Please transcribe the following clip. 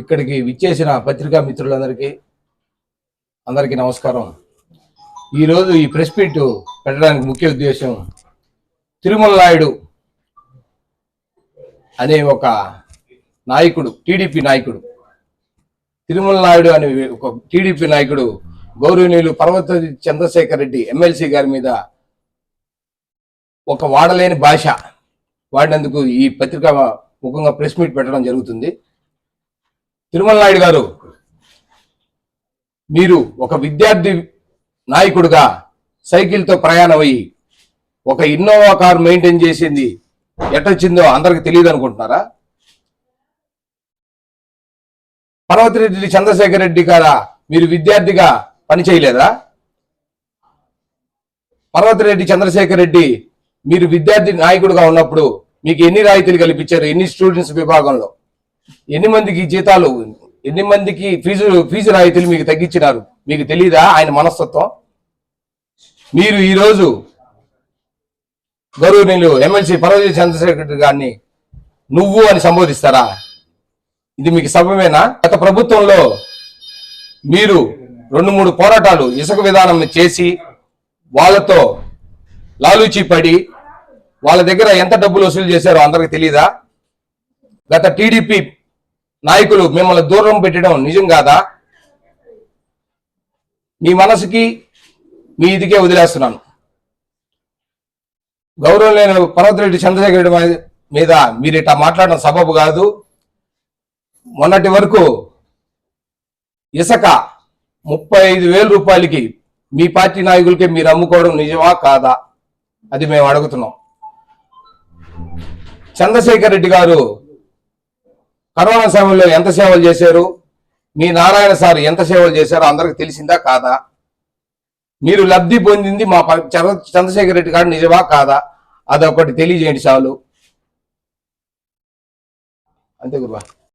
ఇక్కడికి విచ్చేసిన పత్రికా మిత్రులందరికీ అందరికీ నమస్కారం. ఈరోజు ఈ ప్రెస్ మీట్ పెట్టడానికి ముఖ్య ఉద్దేశం తిరుమల నాయుడు అనే ఒక నాయకుడు టీడీపీ నాయకుడు. తిరుమల నాయుడు అనే ఒక టీడీపీ నాయకుడు గౌరవనీయులు పర్వత చంద్రశేఖర్ రెడ్డి ఎమ్మెల్సీ గారి మీద ఒక వాడలేని భాష వాడినందుకు ఈ పత్రిక ముఖంగా ప్రెస్ మీట్ పెట్టడం జరుగుతుంది. తిరుమల నాయుడు గారు మీరు ఒక విద్యార్థి నాయకుడిగా సైకిల్తో ప్రయాణం అయ్యి ఒక ఇన్నోవా కార్ మెయింటైన్ చేసింది ఎట్టొచ్చిందో అందరికి తెలియదు అనుకుంటున్నారా పర్వతిరెడ్డి చంద్రశేఖర్ రెడ్డి గారా మీరు విద్యార్థిగా పని చేయలేదా పర్వతిరెడ్డి చంద్రశేఖర్ రెడ్డి మీరు విద్యార్థి నాయకుడిగా ఉన్నప్పుడు మీకు ఎన్ని రాయితీలు కల్పించారు? ఎన్ని స్టూడెంట్స్ విభాగంలో? ఎన్ని మందికి జీతాలు ఎన్ని మందికి ఫీజు ఫీజు రాయితీలు మీకు తగ్గించినారు? మీకు తెలియదా ఆయన మనస్తత్వం? మీరు ఈరోజు గౌరవనీయులు ఎమ్మెల్సీ పర్వతి చంద్రశేఖర్ గారిని నువ్వు అని సంబోధిస్తారా? ఇది మీకు సభమేనా గత ప్రభుత్వంలో మీరు రెండు మూడు పోరాటాలు ఇసుక విధానం చేసి వాళ్ళతో లాలూచి పడి వాళ్ళ దగ్గర ఎంత డబ్బులు వసూలు చేశారో అందరికి తెలియదా గత టీడీపీ నాయకులు మిమ్మల్ని దూరం పెట్టడం నిజం కాదా? మీ మనసుకి మీ ఇదికే వదిలేస్తున్నాను. గౌరవం లేని పర్వతరెడ్డి చంద్రశేఖర రెడ్డి మీద- మీద మీరు ఇట్లా మాట్లాడడం సబబు కాదు. మొన్నటి వరకు ఇసుక ముప్పై ఐదు వేల రూపాయలకి మీ పార్టీ నాయకులకి మీరు అమ్ముకోవడం నిజమా కాదా? అది మేము అడుగుతున్నాం. చంద్రశేఖర్ రెడ్డి గారు కరోనా సమయంలో ఎంత సేవలు చేశారు? మీ నారాయణ సార్ ఎంత సేవలు చేశారో అందరికి తెలిసిందా కాదా? మీరు లబ్ధి పొందింది మా ప- చంద్ర- చంద్రశేఖర్ రెడ్డి గారు నిజమా కాదా? అదొకటి తెలియజేయండి చాలు. అంతే గురువా.